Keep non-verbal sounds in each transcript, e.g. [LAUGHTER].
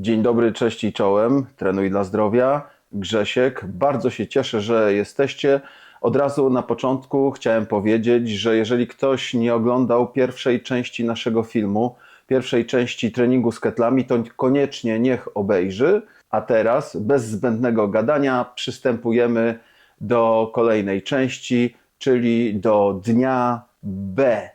Dzień dobry, cześć i czołem. Trenuj dla zdrowia. Grzesiek, bardzo się cieszę, że jesteście. Od razu na początku chciałem powiedzieć, że jeżeli ktoś nie oglądał pierwszej części naszego filmu, pierwszej części treningu z ketlami, to koniecznie niech obejrzy. A teraz, bez zbędnego gadania, przystępujemy do kolejnej części, czyli do dnia B.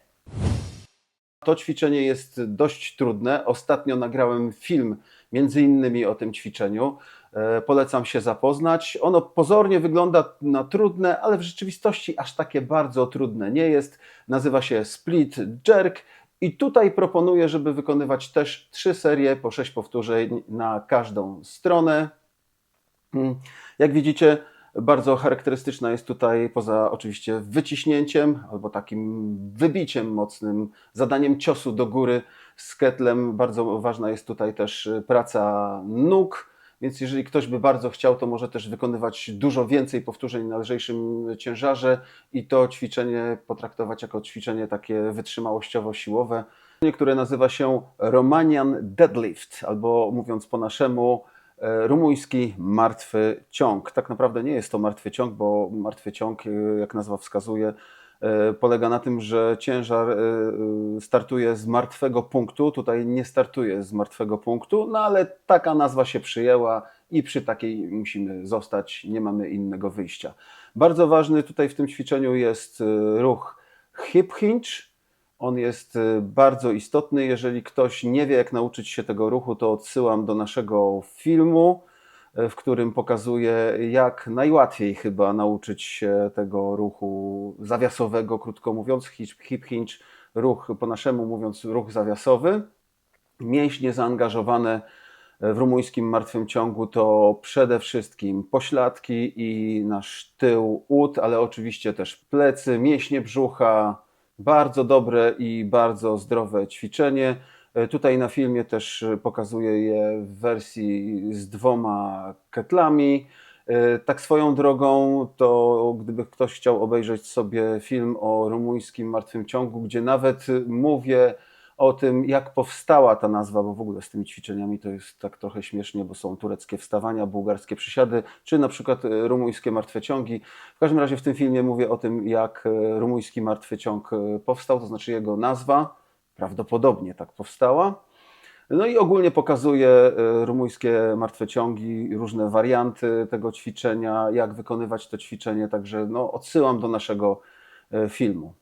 To ćwiczenie jest dość trudne. Ostatnio nagrałem film między innymi o tym ćwiczeniu. E, Polecam się zapoznać. Ono pozornie wygląda na trudne, ale w rzeczywistości aż takie bardzo trudne nie jest. Nazywa się split jerk i tutaj proponuję, żeby wykonywać też trzy serie po sześć powtórzeń na każdą stronę. Mm, Jak widzicie, bardzo charakterystyczna jest tutaj, poza oczywiście wyciśnięciem albo takim wybiciem mocnym, zadaniem ciosu do góry z ketlem, bardzo ważna jest tutaj też praca nóg. Więc jeżeli ktoś by bardzo chciał, to może też wykonywać dużo więcej powtórzeń na lżejszym ciężarze i to ćwiczenie potraktować jako ćwiczenie takie wytrzymałościowo-siłowe, które nazywa się Romanian Deadlift, albo mówiąc po naszemu, rumuński martwy ciąg. Tak naprawdę nie jest to martwy ciąg, bo martwy ciąg, e, jak nazwa wskazuje, e, polega na tym, że ciężar e, e, startuje z martwego punktu. Tutaj nie startuje z martwego punktu, no ale taka nazwa się przyjęła i przy takiej musimy zostać, nie mamy innego wyjścia. Bardzo ważny tutaj w tym ćwiczeniu jest e, ruch hip hinge. On jest y, bardzo istotny. Jeżeli ktoś nie wie, jak nauczyć się tego ruchu, to odsyłam do naszego filmu, y, w którym pokazuję, jak najłatwiej chyba nauczyć się tego ruchu zawiasowego, krótko mówiąc, hip, hinge, ruch po naszemu mówiąc, ruch zawiasowy. Mięśnie zaangażowane w rumuńskim martwym ciągu to przede wszystkim pośladki i nasz tył, ud, ale oczywiście też plecy, mięśnie brzucha, bardzo dobre i bardzo zdrowe ćwiczenie. E, Tutaj na filmie też pokazuję je w wersji z dwoma ketlami. E, Tak swoją drogą, to gdyby ktoś chciał obejrzeć sobie film o rumuńskim martwym ciągu, gdzie nawet mówię o tym, jak powstała ta nazwa, bo w ogóle z tymi ćwiczeniami to jest tak trochę śmiesznie, bo są tureckie wstawania, bułgarskie przysiady, czy na przykład e, rumuńskie martwe ciągi. W każdym razie w tym filmie mówię o tym, jak e, rumuński martwy ciąg e, powstał, to znaczy jego nazwa, prawdopodobnie tak powstała. No i ogólnie pokazuję e, rumuńskie martwe ciągi, różne warianty tego ćwiczenia, jak wykonywać to ćwiczenie, także no, odsyłam do naszego filmu.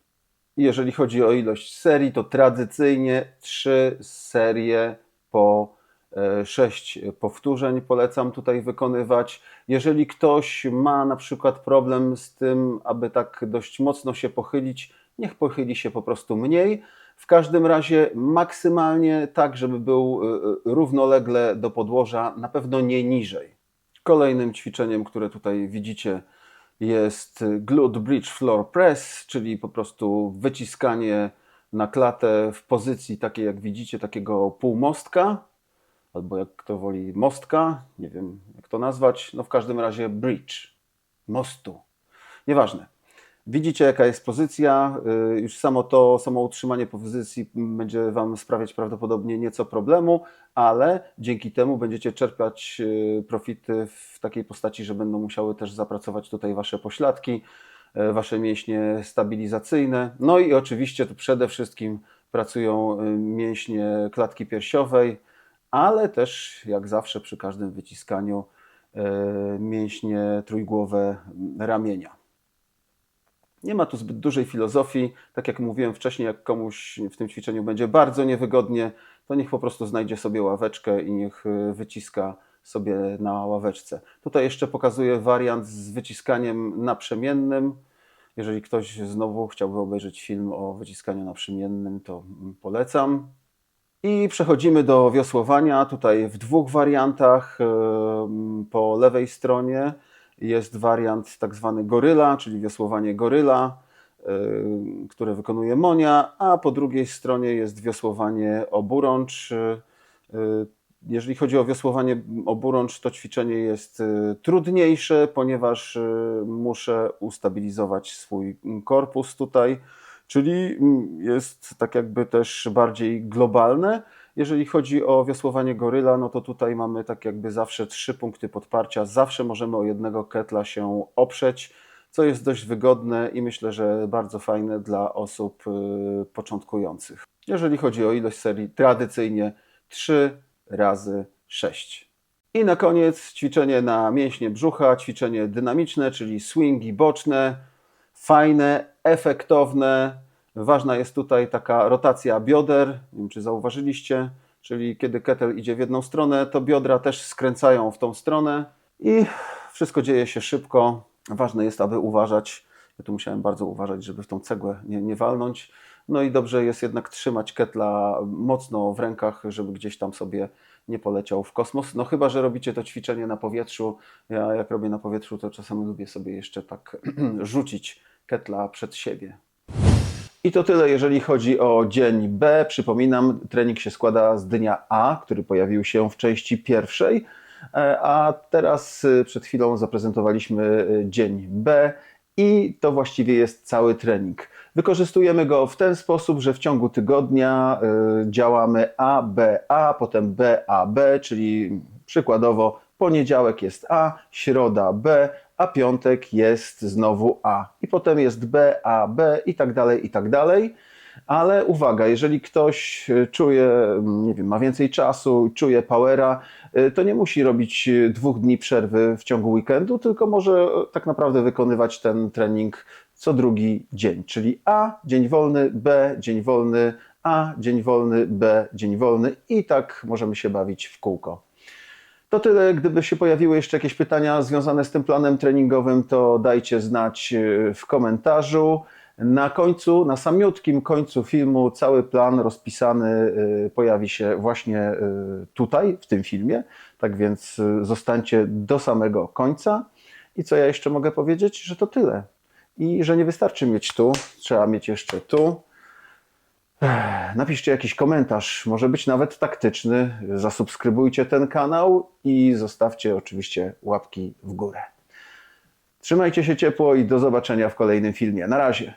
Jeżeli chodzi o ilość serii, to tradycyjnie trzy serie po e, sześć powtórzeń polecam tutaj wykonywać. Jeżeli ktoś ma na przykład problem z tym, aby tak dość mocno się pochylić, niech pochyli się po prostu mniej. W każdym razie maksymalnie tak, żeby był e, e, równolegle do podłoża, na pewno nie niżej. Kolejnym ćwiczeniem, które tutaj widzicie, jest glute bridge floor press, czyli po prostu wyciskanie na klatę w pozycji takiej, jak widzicie, takiego półmostka, albo jak kto woli, mostka, nie wiem jak to nazwać, no w każdym razie bridge, mostu, nieważne. Widzicie, jaka jest pozycja. y, Już samo to, samo utrzymanie pozycji będzie Wam sprawiać prawdopodobnie nieco problemu, ale dzięki temu będziecie czerpać y, profity w takiej postaci, że będą musiały też zapracować tutaj Wasze pośladki, y, Wasze mięśnie stabilizacyjne. No i oczywiście tu przede wszystkim pracują mięśnie klatki piersiowej, ale też jak zawsze przy każdym wyciskaniu mięśnie trójgłowe ramienia. Nie ma tu zbyt dużej filozofii. Tak jak mówiłem wcześniej, jak komuś w tym ćwiczeniu będzie bardzo niewygodnie, to niech po prostu znajdzie sobie ławeczkę i niech y, wyciska sobie na ławeczce. Tutaj jeszcze pokazuję wariant z wyciskaniem naprzemiennym. Jeżeli ktoś znowu chciałby obejrzeć film o wyciskaniu naprzemiennym, to mm, polecam. I przechodzimy do wiosłowania. Tutaj w dwóch wariantach. Ym, Po lewej stronie jest wariant tak zwany goryla, czyli wiosłowanie goryla, y, które wykonuje Monia, a po drugiej stronie jest wiosłowanie oburącz. Y, Jeżeli chodzi o wiosłowanie oburącz, to ćwiczenie jest y, trudniejsze, ponieważ muszę ustabilizować swój korpus tutaj, czyli mm, jest tak jakby też bardziej globalne. Jeżeli chodzi o wiosłowanie goryla, no to tutaj mamy tak jakby zawsze trzy punkty podparcia. Zawsze możemy o jednego ketla się oprzeć, co jest dość wygodne i myślę, że bardzo fajne dla osób y, początkujących. Jeżeli chodzi o ilość serii, tradycyjnie 3 razy 6. I na koniec ćwiczenie na mięśnie brzucha, ćwiczenie dynamiczne, czyli swingi boczne, fajne, efektowne. Ważna jest tutaj taka rotacja bioder, nie wiem czy zauważyliście, czyli kiedy kettle idzie w jedną stronę, to biodra też skręcają w tą stronę i wszystko dzieje się szybko. Ważne jest, aby uważać. Ja tu musiałem bardzo uważać, żeby w tą cegłę nie, nie walnąć. No i dobrze jest jednak trzymać ketla mocno w rękach, żeby gdzieś tam sobie nie poleciał w kosmos. No chyba, że robicie to ćwiczenie na powietrzu. Ja jak robię na powietrzu, to czasami lubię sobie jeszcze tak [CLEARS THROAT] rzucić ketla przed siebie. I to tyle, jeżeli chodzi o dzień B. Przypominam, trening się składa z dnia A, który pojawił się w części pierwszej, E, a teraz y, przed chwilą zaprezentowaliśmy y, dzień B i to właściwie jest cały trening. Wykorzystujemy go w ten sposób, że w ciągu tygodnia y, działamy A, B, A, potem B, A, B, czyli przykładowo poniedziałek jest A, środa B, a piątek jest znowu A. I potem jest B, A, B i tak dalej, i tak dalej. Ale uwaga, jeżeli ktoś y, czuje, mm, nie wiem, ma więcej czasu, czuje powera, y, to nie musi robić y, dwóch dni przerwy w ciągu weekendu, tylko może e, tak naprawdę wykonywać ten trening co drugi dzień. Czyli A, dzień wolny, B, dzień wolny, A, dzień wolny, B, dzień wolny i tak możemy się bawić w kółko. To tyle. Gdyby się pojawiły jeszcze jakieś pytania związane z tym planem treningowym, to dajcie znać e, w komentarzu. Na końcu, na samiutkim końcu filmu, cały plan rozpisany e, pojawi się właśnie e, tutaj, w tym filmie. Tak więc zostańcie do samego końca. I co ja jeszcze mogę powiedzieć? Że to tyle. I że nie wystarczy mieć tu, trzeba mieć jeszcze tu. Napiszcie jakiś komentarz, może być nawet taktyczny. Zasubskrybujcie ten kanał i zostawcie oczywiście łapki w górę. Trzymajcie się ciepło i do zobaczenia w kolejnym filmie. Na razie.